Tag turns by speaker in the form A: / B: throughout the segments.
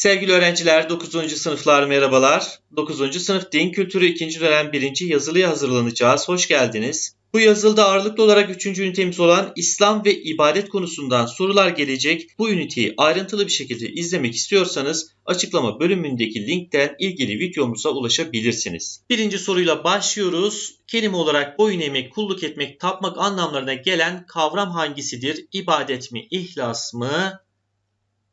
A: Sevgili öğrenciler 9. sınıflar merhabalar. 9. sınıf din kültürü 2. dönem 1. yazılıya hazırlanacağız. Hoş geldiniz. Bu yazılıda ağırlıklı olarak 3. ünitemiz olan İslam ve ibadet konusundan sorular gelecek. Bu üniteyi ayrıntılı bir şekilde izlemek istiyorsanız açıklama bölümündeki linkten ilgili videomuza ulaşabilirsiniz. Birinci soruyla başlıyoruz. Kelime olarak boyun eğmek, kulluk etmek, tapmak anlamlarına gelen kavram hangisidir? İbadet mi, ihlas mı?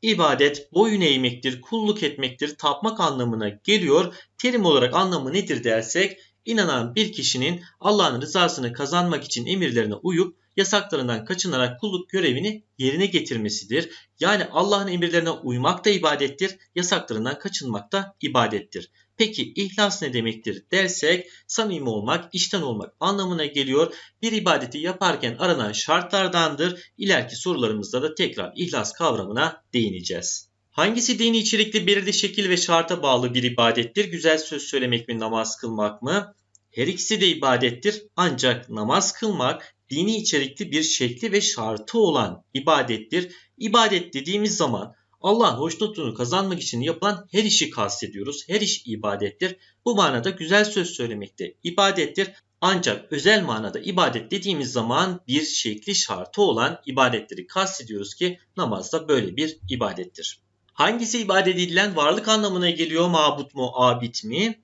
A: İbadet boyun eğmektir, kulluk etmektir, tapmak anlamına geliyor. Terim olarak anlamı nedir dersek inanan bir kişinin Allah'ın rızasını kazanmak için emirlerine uyup yasaklarından kaçınarak kulluk görevini yerine getirmesidir. Yani Allah'ın emirlerine uymak da ibadettir, yasaklarından kaçınmak da ibadettir. Peki ihlas ne demektir dersek samimi olmak, içten olmak anlamına geliyor. Bir ibadeti yaparken aranan şartlardandır. İleriki sorularımızda da tekrar ihlas kavramına değineceğiz. Hangisi dini içerikli belirli şekil ve şarta bağlı bir ibadettir? Güzel söz söylemek mi, namaz kılmak mı? Her ikisi de ibadettir ancak namaz kılmak dini içerikli bir şekli ve şartı olan ibadettir. İbadet dediğimiz zaman Allah'ın hoşnutluğunu kazanmak için yapılan her işi kastediyoruz. Her iş ibadettir. Bu manada güzel söz söylemek de ibadettir. Ancak özel manada ibadet dediğimiz zaman bir şekli şartı olan ibadetleri kastediyoruz ki namaz da böyle bir ibadettir. Hangisi ibadet edilen varlık anlamına geliyor? Mabut mu, abid mi?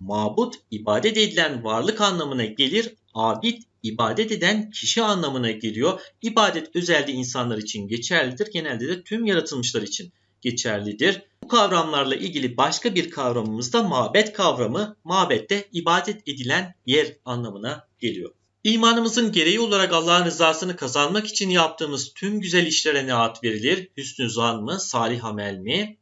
A: Mabut ibadet edilen varlık anlamına gelir. Abid ibadet eden kişi anlamına geliyor. İbadet özelliği insanlar için geçerlidir. Genelde de tüm yaratılmışlar için geçerlidir. Bu kavramlarla ilgili başka bir kavramımız da mabet kavramı. Mabette ibadet edilen yer anlamına geliyor. İmanımızın gereği olarak Allah'ın rızasını kazanmak için yaptığımız tüm güzel işlere ne ad verilir? Hüsnü zan mı, salih amel mi?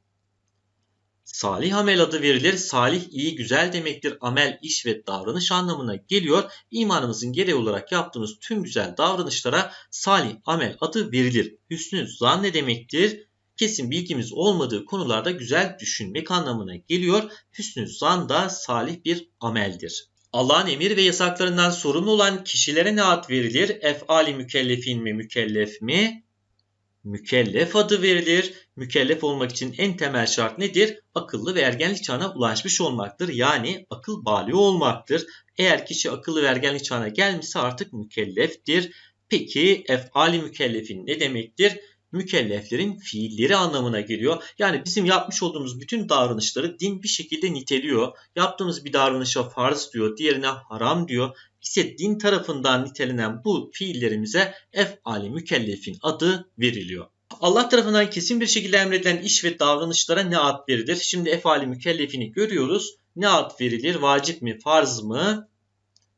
A: Salih amel adı verilir. Salih iyi güzel demektir. Amel iş ve davranış anlamına geliyor. İmanımızın gereği olarak yaptığımız tüm güzel davranışlara salih amel adı verilir. Hüsnü zan ne demektir? Kesin bilgimiz olmadığı konularda güzel düşünmek anlamına geliyor. Hüsnü zan da salih bir ameldir. Allah'ın emir ve yasaklarından sorumlu olan kişilere ne ad verilir? Efali mükellefin mi mükellef mi? mükellef adı verilir. Mükellef olmak için en temel şart nedir? Akıllı ve ergenlik çağına ulaşmış olmaktır. Yani akıl bali olmaktır. Eğer kişi akıllı ve ergenlik çağına gelmişse artık mükelleftir. Peki efali mükellefin ne demektir? Mükelleflerin fiilleri anlamına geliyor. Yani bizim yapmış olduğumuz bütün davranışları din bir şekilde niteliyor. Yaptığımız bir davranışa farz diyor, diğerine haram diyor ise din tarafından nitelenen bu fiillerimize efali mükellefin adı veriliyor. Allah tarafından kesin bir şekilde emredilen iş ve davranışlara ne ad verilir? Şimdi efali mükellefini görüyoruz. Ne ad verilir? Vacip mi, farz mı?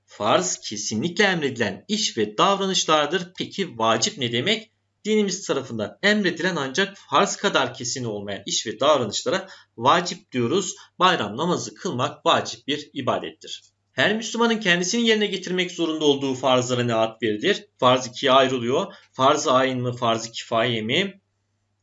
A: Farz kesinlikle emredilen iş ve davranışlardır. Peki vacip ne demek? Dinimiz tarafından emredilen ancak farz kadar kesin olmayan iş ve davranışlara vacip diyoruz. Bayram namazı kılmak vacip bir ibadettir. Her Müslümanın kendisini yerine getirmek zorunda olduğu farzlara ne ad verilir? Farz ikiye ayrılıyor. Farz-ı ayin mı, farz-ı kifaye mi?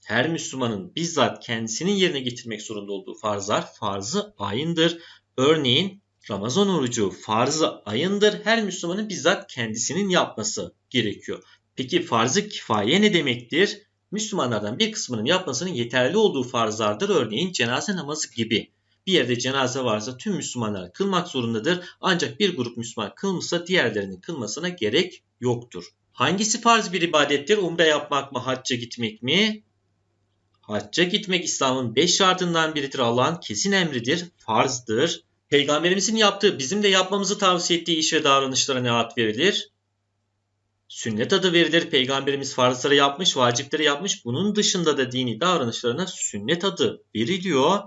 A: Her Müslümanın bizzat kendisinin yerine getirmek zorunda olduğu farzlar farz-ı ayındır. Örneğin Ramazan orucu farz-ı ayındır. Her Müslümanın bizzat kendisinin yapması gerekiyor. Peki farz-ı kifaye ne demektir? Müslümanlardan bir kısmının yapmasının yeterli olduğu farzlardır. Örneğin cenaze namazı gibi bir yerde cenaze varsa tüm Müslümanlar kılmak zorundadır. Ancak bir grup Müslüman kılmışsa diğerlerinin kılmasına gerek yoktur. Hangisi farz bir ibadettir? Umre yapmak mı, hacca gitmek mi? Hacca gitmek İslam'ın beş şartından biridir. Allah'ın kesin emridir, farzdır. Peygamberimizin yaptığı, bizim de yapmamızı tavsiye ettiği iş ve davranışlara ne ad verilir? Sünnet adı verilir. Peygamberimiz farzları yapmış, vacipleri yapmış. Bunun dışında da dini davranışlarına sünnet adı veriliyor.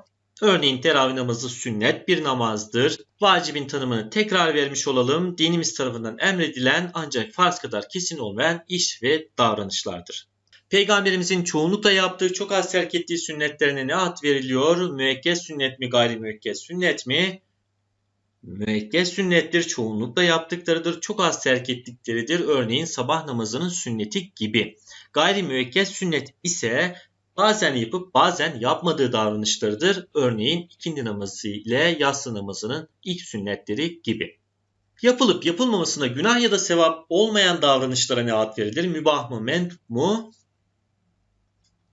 A: Örneğin teravih namazı sünnet bir namazdır. Vacibin tanımını tekrar vermiş olalım. Dinimiz tarafından emredilen ancak farz kadar kesin olmayan iş ve davranışlardır. Peygamberimizin çoğunlukla yaptığı çok az terk ettiği sünnetlerine ne ad veriliyor? Müekkez sünnet mi gayri müekkez sünnet mi? Müekkez sünnettir. Çoğunlukla yaptıklarıdır. Çok az terk ettikleridir. Örneğin sabah namazının sünneti gibi. Gayri müekkez sünnet ise bazen yapıp bazen yapmadığı davranışlarıdır. Örneğin ikindi namazı ile yatsı namazının ilk sünnetleri gibi. Yapılıp yapılmamasına günah ya da sevap olmayan davranışlara ne ad verilir? Mübah mı, mendup mu?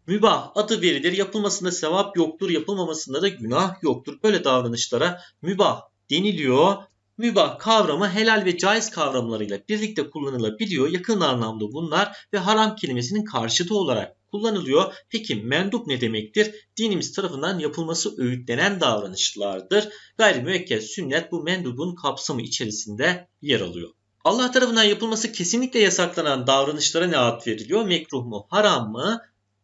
A: Mübah adı verilir. Yapılmasında sevap yoktur, yapılmamasında da günah yoktur. Böyle davranışlara mübah deniliyor. Mübah kavramı helal ve caiz kavramlarıyla birlikte kullanılabiliyor. Yakın anlamda bunlar ve haram kelimesinin karşıtı olarak kullanılıyor. Peki mendup ne demektir? Dinimiz tarafından yapılması öğütlenen davranışlardır. Gayri müekkel sünnet bu mendubun kapsamı içerisinde yer alıyor. Allah tarafından yapılması kesinlikle yasaklanan davranışlara ne ad veriliyor? Mekruh mu, haram mı?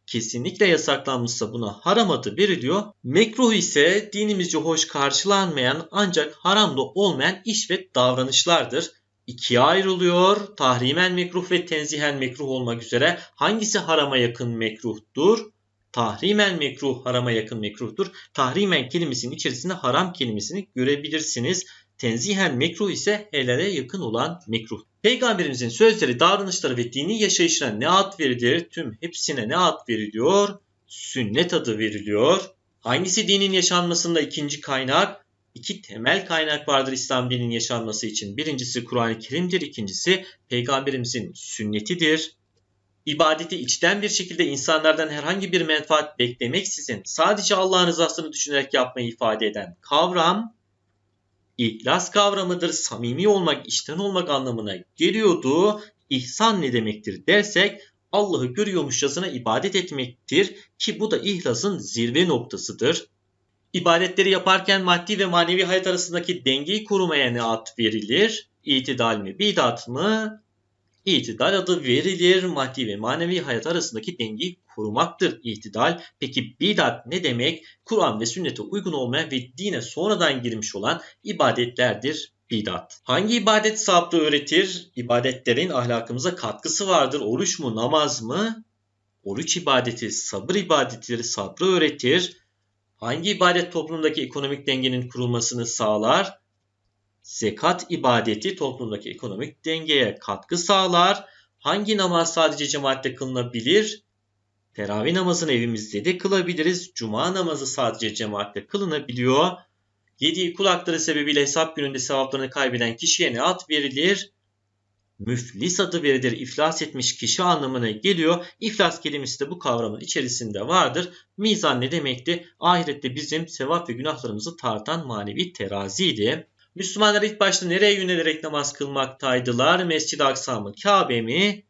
A: Kesinlikle yasaklanmışsa buna haram adı veriliyor. Mekruh ise dinimizce hoş karşılanmayan ancak haramda olmayan iş ve davranışlardır. İkiye ayrılıyor. Tahrimen mekruh ve tenzihen mekruh olmak üzere. Hangisi harama yakın mekruhtur? Tahrimen mekruh harama yakın mekruhtur. Tahrimen kelimesinin içerisinde haram kelimesini görebilirsiniz. Tenzihen mekruh ise helale yakın olan mekruh. Peygamberimizin sözleri, davranışları ve dini yaşayışına ne ad verilir? Tüm hepsine ne ad veriliyor? Sünnet adı veriliyor. Hangisi dinin yaşanmasında ikinci kaynak? İki temel kaynak vardır İslam dininin yaşanması için. Birincisi Kur'an-ı Kerim'dir, ikincisi Peygamberimizin sünnetidir. İbadeti içten bir şekilde insanlardan herhangi bir menfaat beklemeksizin sadece Allah'ın rızasını düşünerek yapmayı ifade eden kavram İhlas kavramıdır. Samimi olmak, içten olmak anlamına geliyordu. İhsan ne demektir dersek Allah'ı görüyormuşçasına ibadet etmektir ki bu da ihlasın zirve noktasıdır. İbadetleri yaparken maddi ve manevi hayat arasındaki dengeyi korumaya ne ad verilir? İtidal mi, bidat mı? İtidal adı verilir. Maddi ve manevi hayat arasındaki dengeyi korumaktır itidal. Peki bidat ne demek? Kur'an ve sünnete uygun olmayan ve dine sonradan girmiş olan ibadetlerdir bidat. Hangi ibadet saplı öğretir? İbadetlerin ahlakımıza katkısı vardır. Oruç mu, namaz mı? Oruç ibadeti, sabır ibadetleri sabrı öğretir. Hangi ibadet toplumdaki ekonomik dengenin kurulmasını sağlar? Zekat ibadeti toplumdaki ekonomik dengeye katkı sağlar. Hangi namaz sadece cemaatte kılınabilir? Teravih namazını evimizde de kılabiliriz. Cuma namazı sadece cemaatle kılınabiliyor. Yediği kulakları sebebiyle hesap gününde sevaplarını kaybeden kişiye ne ad verilir? Müflis adı verilir. İflas etmiş kişi anlamına geliyor. İflas kelimesi de bu kavramın içerisinde vardır. Mizan ne demekti? Ahirette bizim sevap ve günahlarımızı tartan manevi teraziydi. Müslümanlar ilk başta nereye yönelerek namaz kılmaktaydılar? Mescid-i Aksa mı? Kabe mi?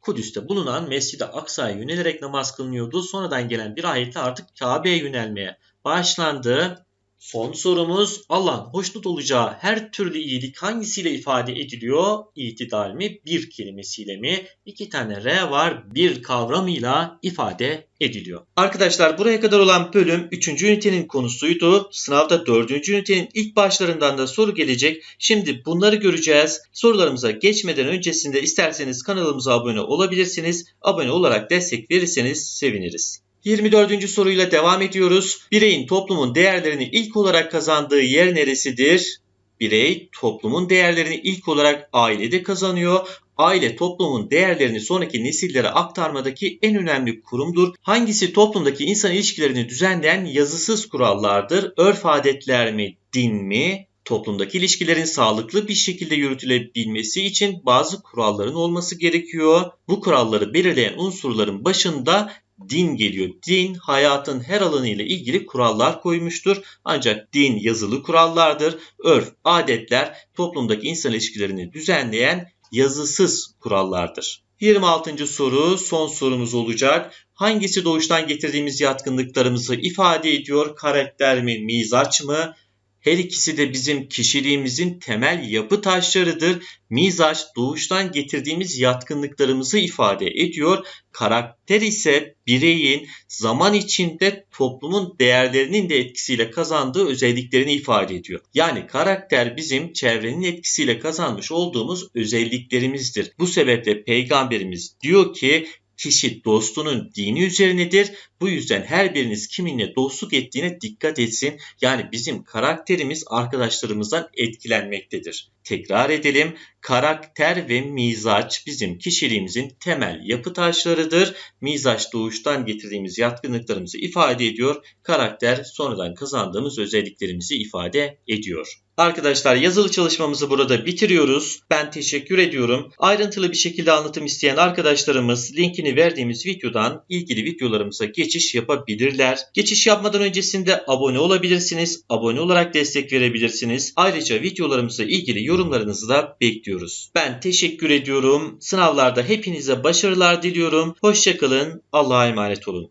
A: Kudüs'te bulunan Mescid-i Aksa'ya yönelerek namaz kılınıyordu. Sonradan gelen bir ayetle artık Kabe'ye yönelmeye başlandı. Son sorumuz Allah'ın hoşnut olacağı her türlü iyilik hangisiyle ifade ediliyor? İtidal mi? Bir kelimesiyle mi? İki tane R var. Bir kavramıyla ifade ediliyor. Arkadaşlar buraya kadar olan bölüm 3. ünitenin konusuydu. Sınavda 4. ünitenin ilk başlarından da soru gelecek. Şimdi bunları göreceğiz. Sorularımıza geçmeden öncesinde isterseniz kanalımıza abone olabilirsiniz. Abone olarak destek verirseniz seviniriz. 24. soruyla devam ediyoruz. Bireyin toplumun değerlerini ilk olarak kazandığı yer neresidir? Birey toplumun değerlerini ilk olarak ailede kazanıyor. Aile toplumun değerlerini sonraki nesillere aktarmadaki en önemli kurumdur. Hangisi toplumdaki insan ilişkilerini düzenleyen yazısız kurallardır? Örf adetler mi, din mi? Toplumdaki ilişkilerin sağlıklı bir şekilde yürütülebilmesi için bazı kuralların olması gerekiyor. Bu kuralları belirleyen unsurların başında din geliyor. Din hayatın her alanı ile ilgili kurallar koymuştur. Ancak din yazılı kurallardır. Örf, adetler toplumdaki insan ilişkilerini düzenleyen yazısız kurallardır. 26. soru son sorumuz olacak. Hangisi doğuştan getirdiğimiz yatkınlıklarımızı ifade ediyor? Karakter mi, mizaç mı? Her ikisi de bizim kişiliğimizin temel yapı taşlarıdır. Mizaç doğuştan getirdiğimiz yatkınlıklarımızı ifade ediyor. Karakter ise bireyin zaman içinde toplumun değerlerinin de etkisiyle kazandığı özelliklerini ifade ediyor. Yani karakter bizim çevrenin etkisiyle kazanmış olduğumuz özelliklerimizdir. Bu sebeple peygamberimiz diyor ki kişi dostunun dini üzerinedir. Bu yüzden her biriniz kiminle dostluk ettiğine dikkat etsin. Yani bizim karakterimiz arkadaşlarımızdan etkilenmektedir. Tekrar edelim. Karakter ve mizaç bizim kişiliğimizin temel yapı taşlarıdır. Mizaç doğuştan getirdiğimiz yatkınlıklarımızı ifade ediyor. Karakter sonradan kazandığımız özelliklerimizi ifade ediyor. Arkadaşlar yazılı çalışmamızı burada bitiriyoruz. Ben teşekkür ediyorum. Ayrıntılı bir şekilde anlatım isteyen arkadaşlarımız linkini verdiğimiz videodan ilgili videolarımıza geçiş yapabilirler. Geçiş yapmadan öncesinde abone olabilirsiniz. Abone olarak destek verebilirsiniz. Ayrıca videolarımızla ilgili yorumlarınızı da bekliyoruz. Ben teşekkür ediyorum. Sınavlarda hepinize başarılar diliyorum. Hoşçakalın. Allah'a emanet olun.